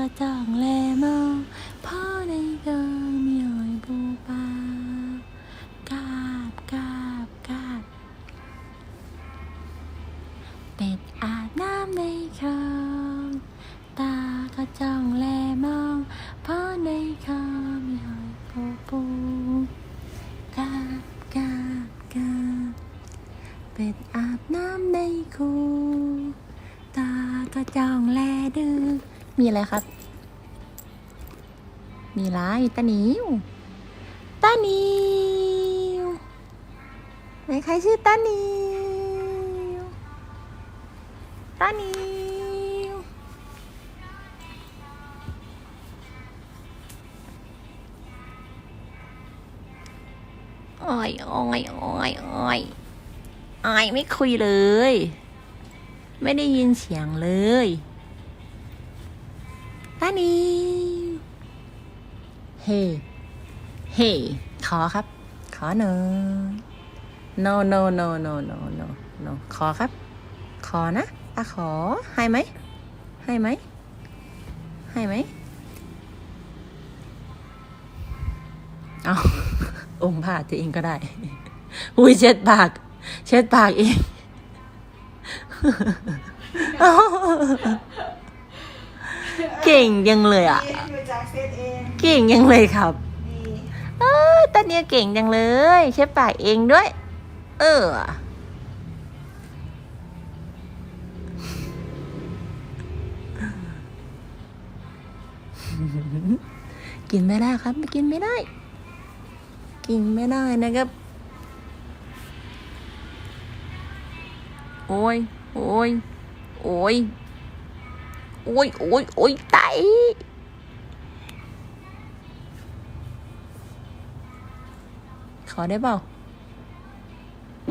ก็จ้องแลมองพ่อในกองมีหอยปูปลากาบกาบกาบเป็ดอาบน้ำในคลองตาก็จ้องแลมองพ่อในคลองมีหอยปูปูกาบกาบกาบเป็ดอาบน้ำในคูตาก็จ้องแลดูมีอะไรครับ มีอะไรตาหนิวตาหนิวไหนใครชื่อตาหนิวตาหนิวอ้ยอ้ยอ้ยอ้ยอายไม่คุยเลย ไม่ได้ยินเสียงเลยตานี เฮ้เฮ้ขอครับ ขอหน่อ no no no no no no no ขอครับ ขอนะตาขอ ให้ไหม ให้ไหม ให้ไหมเอาอมผ้าตัวเองก็ได้ อุ้ยเช็ดปาก เช็ดปากเองเก่งยังเลยอะ ซตเองเก่งยังเลยครับ นี่เอ้ยตาเนียเก่งจังเลย เช็ดปากเองด้วย เออ กินไม่ได้ครับกินไม่ได้ กินไม่ได้นะครับ โอ้ย โอ้ย โอ้ย โอ้ย โอ้ย โอ้ยไต ขอได้เปล่า